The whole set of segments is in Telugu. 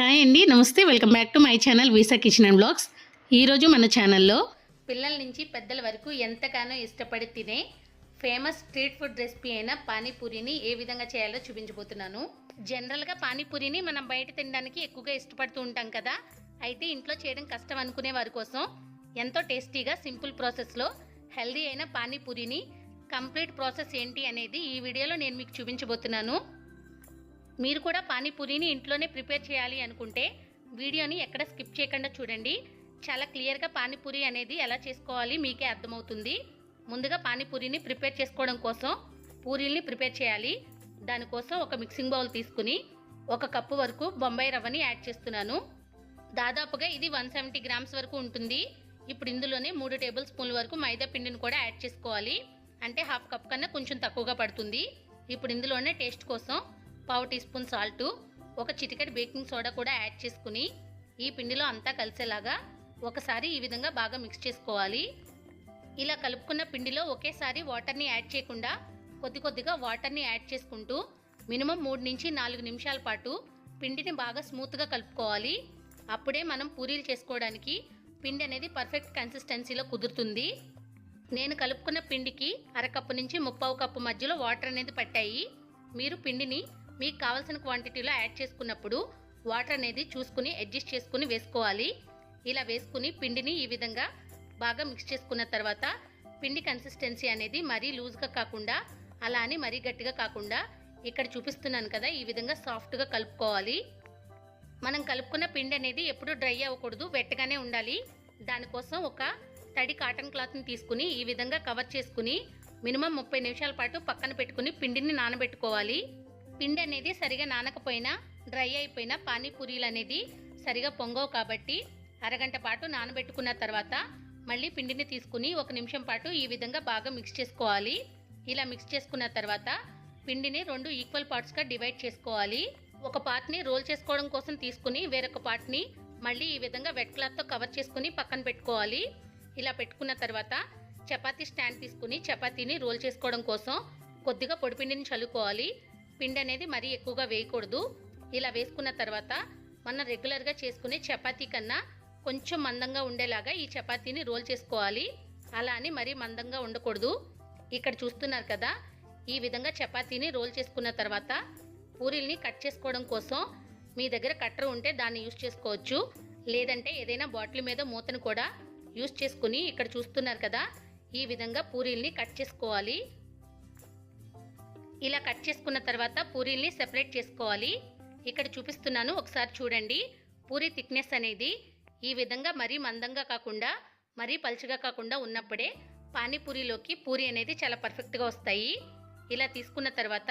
హాయ్ అండి నమస్తే. Welcome back to my channel visa kitchen and blogs. ఈరోజు మన ఛానల్లో పిల్లల నుంచి పెద్దల వరకు ఎంతగానో ఇష్టపడి తినే ఫేమస్ స్ట్రీట్ ఫుడ్ రెసిపీ అయిన పానీపూరిని ఏ విధంగా చేయాలో చూపించబోతున్నాను. జనరల్గా పానీపూరిని మనం బయట తినడానికి ఎక్కువగా ఇష్టపడుతూ ఉంటాం కదా. అయితే ఇంట్లో చేయడం కష్టం అనుకునే వారి కోసం ఎంతో టేస్టీగా సింపుల్ ప్రాసెస్లో హెల్దీ అయిన పానీపూరిని కంప్లీట్ ప్రాసెస్ ఏంటి అనేది ఈ వీడియోలో నేను మీకు చూపించబోతున్నాను. మీరు కూడా పానీపూరిని ఇంట్లోనే ప్రిపేర్ చేయాలి అనుకుంటే వీడియోని ఎక్కడ స్కిప్ చేయకుండా చూడండి. చాలా క్లియర్గా పానీపూరి అనేది ఎలా చేసుకోవాలి మీకే అర్థమవుతుంది. ముందుగా పానీపూరిని ప్రిపేర్ చేసుకోవడం కోసం పూరీల్ని ప్రిపేర్ చేయాలి. దానికోసం ఒక మిక్సింగ్ బౌల్ తీసుకుని ఒక కప్పు వరకు బొంబాయి రవ్వని యాడ్ చేస్తున్నాను. దాదాపుగా ఇది వన్ సెవెంటీ గ్రామ్స్ వరకు ఉంటుంది. ఇప్పుడు ఇందులోనే మూడు టేబుల్ స్పూన్ల వరకు మైదా పిండిని కూడా యాడ్ చేసుకోవాలి. అంటే హాఫ్ కప్ కన్నా కొంచెం తక్కువగా పడుతుంది. ఇప్పుడు ఇందులోనే టేస్ట్ కోసం పావు టీ స్పూన్ సాల్ట్ ఒక చిటికెట్ బేకింగ్ సోడా కూడా యాడ్ చేసుకుని ఈ పిండిలో అంతా కలిసేలాగా ఒకసారి ఈ విధంగా బాగా మిక్స్ చేసుకోవాలి. ఇలా కలుపుకున్న పిండిలో ఒకేసారి వాటర్ని యాడ్ చేయకుండా కొద్ది కొద్దిగా వాటర్ని యాడ్ చేసుకుంటూ మినిమం మూడు నుంచి నాలుగు నిమిషాల పాటు పిండిని బాగా స్మూత్గా కలుపుకోవాలి. అప్పుడే మనం పూరీలు చేసుకోవడానికి పిండి అనేది పర్ఫెక్ట్ కన్సిస్టెన్సీలో కుదురుతుంది. నేను కలుపుకున్న పిండికి అరకప్పు నుంచి ముప్పావు కప్పు మధ్యలో వాటర్ అనేది పట్టాయి. మీరు పిండిని మీకు కావాల్సిన క్వాంటిటీలో యాడ్ చేసుకున్నప్పుడు వాటర్ అనేది చూసుకుని అడ్జస్ట్ చేసుకుని వేసుకోవాలి. ఇలా వేసుకుని పిండిని ఈ విధంగా బాగా మిక్స్ చేసుకున్న తర్వాత పిండి కన్సిస్టెన్సీ అనేది మరీ లూజ్గా కాకుండా అలా అని మరీ గట్టిగా కాకుండా ఇక్కడ చూపిస్తున్నాను కదా ఈ విధంగా సాఫ్ట్గా కలుపుకోవాలి. మనం కలుపుకున్న పిండి అనేది ఎప్పుడూ డ్రై అవ్వకూడదు వెట్టగానే ఉండాలి. దానికోసం ఒక తడి కాటన్ క్లాత్ని తీసుకుని ఈ విధంగా కవర్ చేసుకుని మినిమం ముప్పై నిమిషాల పాటు పక్కన పెట్టుకుని పిండిని నానబెట్టుకోవాలి. పిండి అనేది సరిగా నానకపోయినా డ్రై అయిపోయినా పానీపూరీలు అనేది సరిగా పొంగవు కాబట్టి అరగంట పాటు నానబెట్టుకున్న తర్వాత మళ్ళీ పిండిని తీసుకుని ఒక నిమిషం పాటు ఈ విధంగా బాగా మిక్స్ చేసుకోవాలి. ఇలా మిక్స్ చేసుకున్న తర్వాత పిండిని రెండు ఈక్వల్ పార్ట్స్గా డివైడ్ చేసుకోవాలి. ఒక పార్ట్ని రోల్ చేసుకోవడం కోసం తీసుకుని వేరొక పార్ట్ని మళ్ళీ ఈ విధంగా వెట్ క్లాత్తో కవర్ చేసుకుని పక్కన పెట్టుకోవాలి. ఇలా పెట్టుకున్న తర్వాత చపాతీ స్టాండ్ తీసుకుని చపాతీని రోల్ చేసుకోవడం కోసం కొద్దిగా పొడిపిండిని చల్లుకోవాలి. పిండి అనేది మరీ ఎక్కువగా వేయకూడదు. ఇలా వేసుకున్న తర్వాత మనం రెగ్యులర్గా చేసుకునే చపాతీ కన్నా కొంచెం మందంగా ఉండేలాగా ఈ చపాతీని రోల్ చేసుకోవాలి. అలా అని మరీ మందంగా ఉండకూడదు. ఇక్కడ చూస్తున్నారు కదా ఈ విధంగా చపాతీని రోల్ చేసుకున్న తర్వాత పూరీల్ని కట్ చేసుకోవడం కోసం మీ దగ్గర కట్టర్ ఉంటే దాన్ని యూస్ చేసుకోవచ్చు. లేదంటే ఏదైనా బాటిల్ మీద మూతను కూడా యూస్ చేసుకుని ఇక్కడ చూస్తున్నారు కదా ఈ విధంగా పూరీల్ని కట్ చేసుకోవాలి. ఇలా కట్ చేసుకున్న తర్వాత పూరీల్ని సెపరేట్ చేసుకోవాలి. ఇక్కడ చూపిస్తున్నాను ఒకసారి చూడండి. పూరి థిక్నెస్ అనేది ఈ విధంగా మరీ మందంగా కాకుండా మరీ పలుచగా కాకుండా ఉన్నప్పుడే పానీపూరిలోకి పూరి అనేది చాలా పర్ఫెక్ట్గా వస్తాయి. ఇలా తీసుకున్న తర్వాత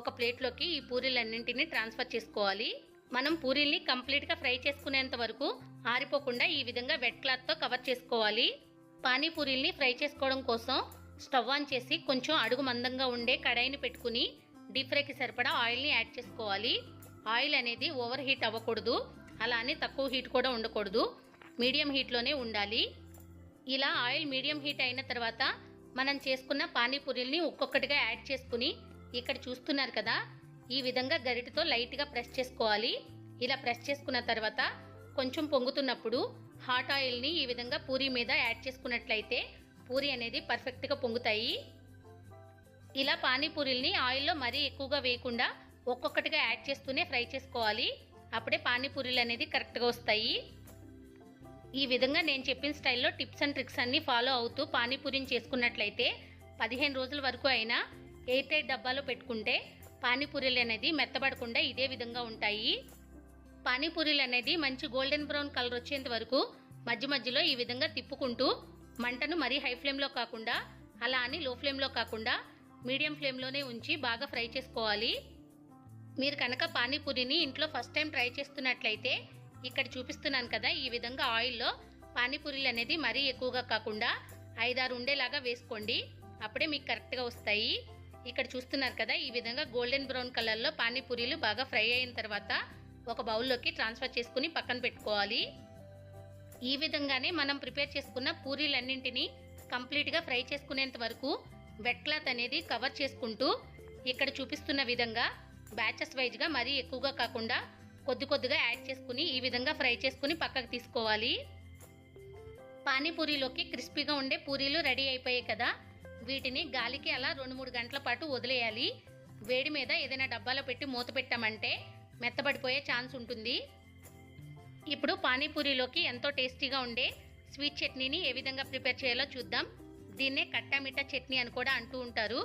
ఒక ప్లేట్లోకి ఈ పూరీలన్నింటినీ ట్రాన్స్ఫర్ చేసుకోవాలి. మనం పూరీల్ని కంప్లీట్గా ఫ్రై చేసుకునేంత వరకు ఆరిపోకుండా ఈ విధంగా వెట్ క్లాత్తో కవర్ చేసుకోవాలి. పానీపూరీల్ని ఫ్రై చేసుకోవడం కోసం స్టవ్ ఆన్ చేసి కొంచెం అడుగు మందంగా ఉండే కడాయిని పెట్టుకుని డీప్ ఫ్రైకి సరిపడా ఆయిల్ని యాడ్ చేసుకోవాలి. ఆయిల్ అనేది ఓవర్ హీట్ అవ్వకూడదు. అలా అని తక్కువ హీట్ కూడా ఉండకూడదు. మీడియం హీట్లోనే ఉండాలి. ఇలా ఆయిల్ మీడియం హీట్ అయిన తర్వాత మనం చేసుకున్న పానీపూరీల్ని ఒక్కొక్కటిగా యాడ్ చేసుకుని ఇక్కడ చూస్తున్నారు కదా ఈ విధంగా గరిటతో లైట్గా ప్రెస్ చేసుకోవాలి. ఇలా ప్రెస్ చేసుకున్న తర్వాత కొంచెం పొంగుతున్నప్పుడు హాట్ ఆయిల్ని ఈ విధంగా పూరి మీద యాడ్ చేసుకున్నట్లయితే పూరి అనేది పర్ఫెక్ట్గా పొంగుతాయి. ఇలా పానీపూరిల్ని ఆయిల్లో మరీ ఎక్కువగా వేయకుండా ఒక్కొక్కటిగా యాడ్ చేస్తూనే ఫ్రై చేసుకోవాలి. అప్పుడే పానీపూరీలు అనేది కరెక్ట్గా వస్తాయి. ఈ విధంగా నేను చెప్పిన స్టైల్లో టిప్స్ అండ్ ట్రిక్స్ అన్ని ఫాలో అవుతూ పానీపూరిని చేసుకున్నట్లయితే పదిహేను రోజుల వరకు అయినా ఎయిర్ టైట్ డబ్బాలో పెట్టుకుంటే పానీపూరీలు అనేది మెత్తబడకుండా ఇదే విధంగా ఉంటాయి. పానీపూరీలు అనేది మంచి గోల్డెన్ బ్రౌన్ కలర్ వచ్చేంత వరకు మధ్య మధ్యలో ఈ విధంగా తిప్పుకుంటూ మంటను మరీ హై ఫ్లేమ్లో కాకుండా అలా అని లో ఫ్లేమ్లో కాకుండా మీడియం ఫ్లేమ్లోనే ఉంచి బాగా ఫ్రై చేసుకోవాలి. మీరు కనుక పానీపూరిని ఇంట్లో ఫస్ట్ టైం ట్రై చేస్తున్నట్లయితే ఇక్కడ చూపిస్తున్నాను కదా ఈ విధంగా ఆయిల్లో పానీపూరీలు అనేది మరీ ఎక్కువగా కాకుండా ఐదారు ఉండేలాగా వేసుకోండి. అప్పుడే మీకు కరెక్ట్గా వస్తాయి. ఇక్కడ చూస్తున్నారు కదా ఈ విధంగా గోల్డెన్ బ్రౌన్ కలర్లో పానీపూరీలు బాగా ఫ్రై అయిన తర్వాత ఒక బౌల్లోకి ట్రాన్స్ఫర్ చేసుకుని పక్కన పెట్టుకోవాలి. ఈ విధంగానే మనం ప్రిపేర్ చేసుకున్న పూరీలన్నింటినీ కంప్లీట్గా ఫ్రై చేసుకునేంత వరకు వెట్ క్లాత్ అనేది కవర్ చేసుకుంటూ ఇక్కడ చూపిస్తున్న విధంగా బ్యాచెస్ వైజ్గా మరీ ఎక్కువగా కాకుండా కొద్ది కొద్దిగా యాడ్ చేసుకుని ఈ విధంగా ఫ్రై చేసుకుని పక్కకు తీసుకోవాలి. పానీపూరిలోకి క్రిస్పీగా ఉండే పూరీలు రెడీ అయిపోయాయి కదా. వీటిని గాలికి అలా రెండు మూడు గంటల పాటు వదిలేయాలి. వేడి మీద ఏదైనా డబ్బాలో పెట్టి మూత పెట్టామంటే మెత్తబడిపోయే ఛాన్స్ ఉంటుంది. ఇప్పుడు పానీపూరిలోకి ఎంతో టేస్టీగా ఉండే స్వీట్ చట్నీని ఏ విధంగా ప్రిపేర్ చేయాలో చూద్దాం. దీన్నే కట్టామిట్టా చట్నీ అని కూడా అంటూ ఉంటారు.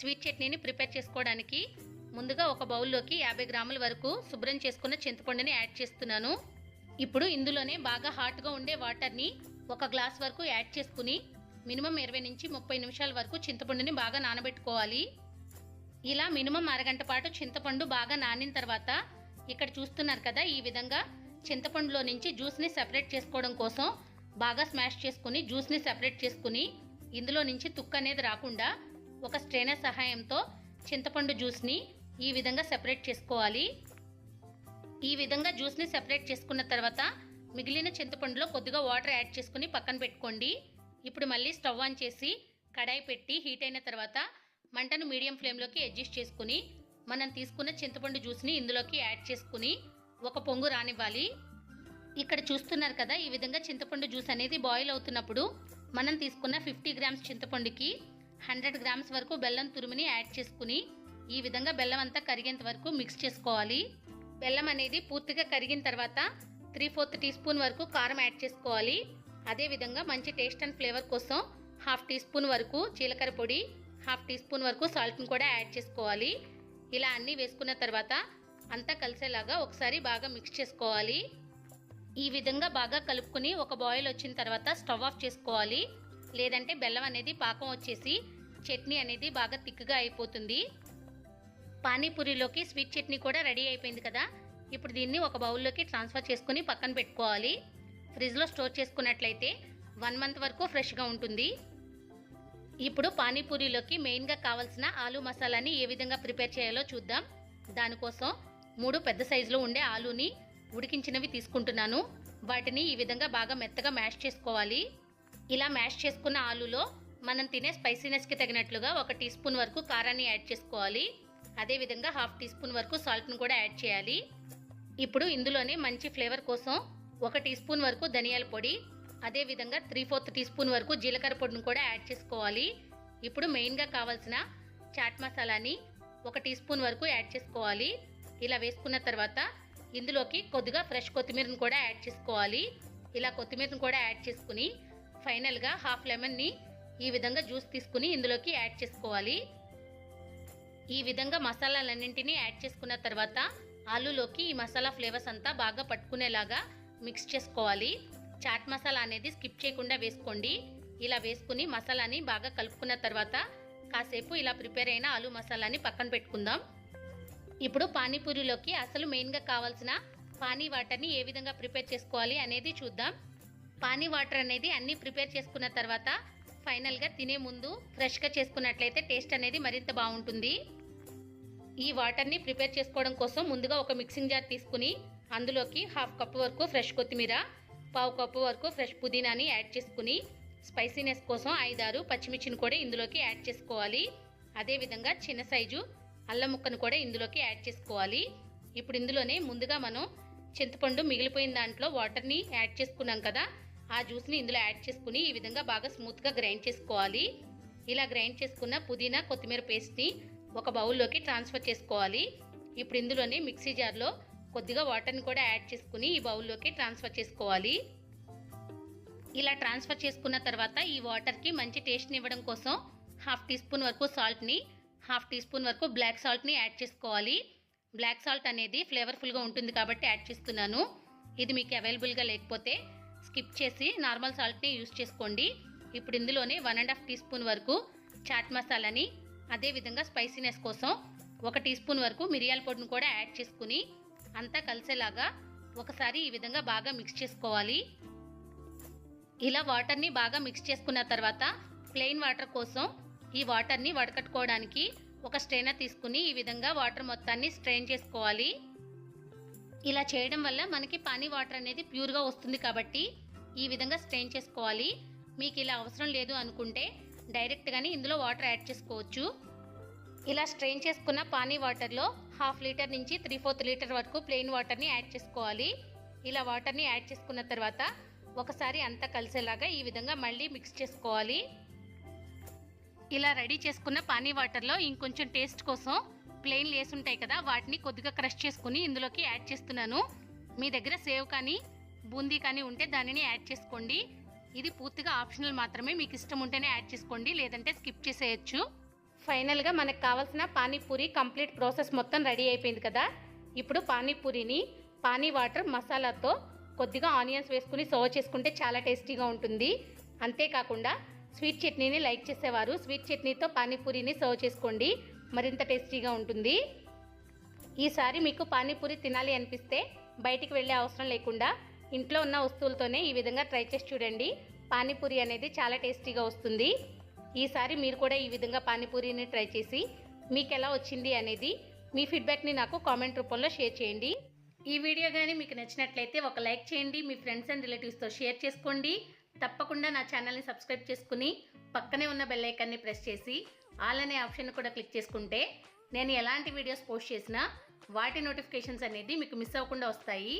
స్వీట్ చట్నీని ప్రిపేర్ చేసుకోవడానికి ముందుగా ఒక బౌల్లోకి యాభై గ్రాముల వరకు శుభ్రం చేసుకున్న చింతపండుని యాడ్ చేస్తున్నాను. ఇప్పుడు ఇందులోనే బాగా హాట్గా ఉండే వాటర్ని ఒక గ్లాస్ వరకు యాడ్ చేసుకుని మినిమం ఇరవై నుంచి ముప్పై నిమిషాల వరకు చింతపండుని బాగా నానబెట్టుకోవాలి. ఇలా మినిమం అరగంట పాటు చింతపండు బాగా నానిన తర్వాత ఇక్కడ చూస్తున్నారు కదా ఈ విధంగా చింతపండులో నుంచి జ్యూస్ని సెపరేట్ చేసుకోవడం కోసం బాగా స్మాష్ చేసుకుని జ్యూస్ని సెపరేట్ చేసుకుని ఇందులో నుంచి తుక్కు అనేది రాకుండా ఒక స్ట్రైనర్ సహాయంతో చింతపండు జ్యూస్ని ఈ విధంగా సెపరేట్ చేసుకోవాలి. ఈ విధంగా జ్యూస్ని సెపరేట్ చేసుకున్న తర్వాత మిగిలిన చింతపండులో కొద్దిగా వాటర్ యాడ్ చేసుకుని పక్కన పెట్టుకోండి. ఇప్పుడు మళ్ళీ స్టవ్ ఆన్ చేసి కడాయి పెట్టి హీట్ అయిన తర్వాత మంటను మీడియం ఫ్లేమ్లోకి అడ్జస్ట్ చేసుకుని మనం తీసుకున్న చింతపండు జ్యూస్ని ఇందులోకి యాడ్ చేసుకుని ఒక పొంగు రానివ్వాలి. ఇక్కడ చూస్తున్నారు కదా ఈ విధంగా చింతపండు జ్యూస్ అనేది బాయిల్ అవుతున్నప్పుడు మనం తీసుకున్న ఫిఫ్టీ గ్రామ్స్ చింతపండుకి హండ్రెడ్ గ్రామ్స్ వరకు బెల్లం తురుముని యాడ్ చేసుకుని ఈ విధంగా బెల్లం అంతా కరిగేంత వరకు మిక్స్ చేసుకోవాలి. బెల్లం అనేది పూర్తిగా కరిగిన తర్వాత త్రీ ఫోర్త్ టీ స్పూన్ వరకు కారం యాడ్ చేసుకోవాలి. అదేవిధంగా మంచి టేస్ట్ అండ్ ఫ్లేవర్ కోసం హాఫ్ టీ స్పూన్ వరకు జీలకర్ర పొడి హాఫ్ టీ స్పూన్ వరకు సాల్ట్ని కూడా యాడ్ చేసుకోవాలి. ఇలా అన్నీ వేసుకున్న తర్వాత అంతా కలిసేలాగా ఒకసారి బాగా మిక్స్ చేసుకోవాలి. ఈ విధంగా బాగా కలుపుకుని ఒక బాయిల్ వచ్చిన తర్వాత స్టవ్ ఆఫ్ చేసుకోవాలి. లేదంటే బెల్లం అనేది పాకం వచ్చేసి చట్నీ అనేది బాగా తిక్కుగా అయిపోతుంది. పానీపూరిలోకి స్వీట్ చట్నీ కూడా రెడీ అయిపోయింది కదా. ఇప్పుడు దీన్ని ఒక బౌల్లోకి ట్రాన్స్ఫర్ చేసుకుని పక్కన పెట్టుకోవాలి. ఫ్రిడ్జ్లో స్టోర్ చేసుకున్నట్లయితే వన్ మంత్ వరకు ఫ్రెష్గా ఉంటుంది. ఇప్పుడు పానీపూరిలోకి మెయిన్గా కావాల్సిన ఆలు మసాలాని ఏ విధంగా ప్రిపేర్ చేయాలో చూద్దాం. దానికోసం మూడు పెద్ద సైజులో ఉండే ఆలూని ఉడికించినవి తీసుకుంటున్నాను. వాటిని ఈ విధంగా బాగా మెత్తగా మ్యాష్ చేసుకోవాలి. ఇలా మ్యాష్ చేసుకున్న ఆలులో మనం తినే స్పైసీనెస్కి తగినట్లుగా ఒక టీ స్పూన్ వరకు కారాన్ని యాడ్ చేసుకోవాలి. అదేవిధంగా హాఫ్ టీ స్పూన్ వరకు సాల్ట్ను కూడా యాడ్ చేయాలి. ఇప్పుడు ఇందులోనే మంచి ఫ్లేవర్ కోసం ఒక టీ స్పూన్ వరకు ధనియాల పొడి అదేవిధంగా త్రీ ఫోర్త్ టీ స్పూన్ వరకు జీలకర్ర పొడిని కూడా యాడ్ చేసుకోవాలి. ఇప్పుడు మెయిన్గా కావాల్సిన చాట్ మసాలాని ఒక టీ స్పూన్ వరకు యాడ్ చేసుకోవాలి. ఇలా వేసుకున్న తర్వాత ఇందులోకి కొద్దిగా ఫ్రెష్ కొత్తిమీరను కూడా యాడ్ చేసుకోవాలి. ఇలా కొత్తిమీరను కూడా యాడ్ చేసుకుని ఫైనల్గా హాఫ్ లెమన్ని ఈ విధంగా జ్యూస్ తీసుకుని ఇందులోకి యాడ్ చేసుకోవాలి. ఈ విధంగా మసాలాలన్నింటినీ యాడ్ చేసుకున్న తర్వాత ఆలూలోకి ఈ మసాలా ఫ్లేవర్స్ అంతా బాగా పట్టుకునేలాగా మిక్స్ చేసుకోవాలి. చాట్ మసాలా అనేది స్కిప్ చేయకుండా వేసుకోండి. ఇలా వేసుకుని మసాలాని బాగా కలుపుకున్న తర్వాత కాసేపు ఇలా ప్రిపేర్ అయిన ఆలు మసాలాని పక్కన పెట్టుకుందాం. ఇప్పుడు పానీపూరిలోకి అసలు మెయిన్గా కావాల్సిన పానీ వాటర్ని ఏ విధంగా ప్రిపేర్ చేసుకోవాలి అనేది చూద్దాం. పానీ వాటర్ అనేది అన్నీ ప్రిపేర్ చేసుకున్న తర్వాత ఫైనల్గా తినే ముందు ఫ్రెష్గా చేసుకున్నట్లయితే టేస్ట్ అనేది మరింత బాగుంటుంది. ఈ వాటర్ని ప్రిపేర్ చేసుకోవడం కోసం ముందుగా ఒక మిక్సింగ్ జార్ తీసుకుని అందులోకి హాఫ్ కప్ వరకు ఫ్రెష్ కొత్తిమీర పావు కప్పు వరకు ఫ్రెష్ పుదీనాని యాడ్ చేసుకుని స్పైసీనెస్ కోసం ఐదారు పచ్చిమిర్చిని కూడా ఇందులోకి యాడ్ చేసుకోవాలి. అదేవిధంగా చిన్న సైజు అల్లం ముక్కను కూడా ఇందులోకి యాడ్ చేసుకోవాలి. ఇప్పుడు ఇందులోనే ముందుగా మనం చింతపండు మిగిలిపోయిన దాంట్లో వాటర్ని యాడ్ చేసుకున్నాం కదా ఆ జ్యూస్ని ఇందులో యాడ్ చేసుకుని ఈ విధంగా బాగా స్మూత్గా గ్రైండ్ చేసుకోవాలి. ఇలా గ్రైండ్ చేసుకున్న పుదీనా కొత్తిమీర పేస్ట్ని ఒక బౌల్లోకి ట్రాన్స్ఫర్ చేసుకోవాలి. ఇప్పుడు ఇందులోనే మిక్సీ జార్లో కొద్దిగా వాటర్ని కూడా యాడ్ చేసుకుని ఈ బౌల్లోకి ట్రాన్స్ఫర్ చేసుకోవాలి. ఇలా ట్రాన్స్ఫర్ చేసుకున్న తర్వాత ఈ వాటర్కి మంచి టేస్ట్ని ఇవ్వడం కోసం హాఫ్ టీ స్పూన్ వరకు సాల్ట్ని హాఫ్ టీ స్పూన్ వరకు బ్లాక్ సాల్ట్ని యాడ్ చేసుకోవాలి. బ్లాక్ సాల్ట్ అనేది ఫ్లేవర్ఫుల్గా ఉంటుంది కాబట్టి యాడ్ చేస్తున్నాను. ఇది మీకు అవైలబుల్గా లేకపోతే స్కిప్ చేసి నార్మల్ సాల్ట్ని యూస్ చేసుకోండి. ఇప్పుడు ఇందులోనే one and half teaspoon వరకు చాట్ మసాలాని అదేవిధంగా స్పైసీనెస్ కోసం ఒక టీ స్పూన్ వరకు మిరియాల పొడిని కూడా యాడ్ చేసుకుని అంతా కలిసేలాగా ఒకసారి ఈ విధంగా బాగా మిక్స్ చేసుకోవాలి. ఇలా వాటర్ని బాగా మిక్స్ చేసుకున్న తర్వాత ప్లెయిన్ వాటర్ కోసం ఈ వాటర్ని వడకట్టుకోవడానికి ఒక స్ట్రైనర్ తీసుకుని ఈ విధంగా వాటర్ మొత్తాన్ని స్ట్రెయిన్ చేసుకోవాలి. ఇలా చేయడం వల్ల మనకి పానీ వాటర్ అనేది ప్యూర్గా వస్తుంది కాబట్టి ఈ విధంగా స్ట్రెయిన్ చేసుకోవాలి. మీకు ఇలా అవసరం లేదు అనుకుంటే డైరెక్ట్గానే ఇందులో వాటర్ యాడ్ చేసుకోవచ్చు. ఇలా స్ట్రెయిన్ చేసుకున్న పానీ వాటర్లో హాఫ్ లీటర్ నుంచి త్రీ ఫోర్త్ లీటర్ వరకు ప్లెయిన్ వాటర్ని యాడ్ చేసుకోవాలి. ఇలా వాటర్ని యాడ్ చేసుకున్న తర్వాత ఒకసారి అంతా కలిసేలాగా ఈ విధంగా మళ్ళీ మిక్స్ చేసుకోవాలి. ఇలా రెడీ చేసుకున్న పానీ వాటర్లో ఇంకొంచెం టేస్ట్ కోసం ప్లెయిన్ లేస్ ఉంటాయి కదా వాటిని కొద్దిగా క్రష్ చేసుకుని ఇందులోకి యాడ్ చేస్తున్నాను. మీ దగ్గర సేవ్ కానీ బూందీ కానీ ఉంటే దానిని యాడ్ చేసుకోండి. ఇది పూర్తిగా ఆప్షనల్ మాత్రమే మీకు ఇష్టం ఉంటేనే యాడ్ చేసుకోండి లేదంటే స్కిప్ చేసేయచ్చు. ఫైనల్గా మనకు కావాల్సిన పానీపూరి కంప్లీట్ ప్రాసెస్ మొత్తం రెడీ అయిపోయింది కదా. ఇప్పుడు పానీపూరిని పానీ వాటర్ మసాలాతో కొద్దిగా ఆనియన్స్ వేసుకుని సర్వ్ చేసుకుంటే చాలా టేస్టీగా ఉంటుంది. అంతేకాకుండా స్వీట్ చట్నీని లైక్ చేసేవారు. స్వీట్ చట్నీతో పానీపూరిని సర్వ్ చేసుకోండి. మరింత టేస్టీగా ఉంటుంది. ఈసారి మీకు పానీపూరి తినాలి అనిపిస్తే బయటికి వెళ్ళే అవసరం లేకుండా ఇంట్లో ఉన్న వస్తువులతోనే ఈ విధంగా ట్రై చేసి చూడండి. పానీపూరి అనేది చాలా టేస్టీగా వస్తుంది. ఈసారి మీరు కూడా ఈ విధంగా పానీపూరిని ట్రై చేసి మీకు ఎలా వచ్చింది అనేది మీ ఫీడ్బ్యాక్ని నాకు కామెంట్ రూపంలో షేర్ చేయండి. ఈ వీడియో కానీ మీకు నచ్చినట్లయితే ఒక లైక్ చేయండి. మీ ఫ్రెండ్స్ అండ్ రిలేటివ్స్తో షేర్ చేసుకోండి. తప్పకుండా నా ఛానల్ని సబ్స్క్రైబ్ చేసుకుని పక్కనే ఉన్న బెల్ ఐకాన్ని ప్రెస్ చేసి ఆల్ అనే ఆప్షన్ కూడా క్లిక్ చేసుకుంటే నేను ఎలాంటి వీడియోస్ పోస్ట్ చేసినా వాటి నోటిఫికేషన్స్ అనేది మీకు మిస్ అవ్వకుండా వస్తాయి.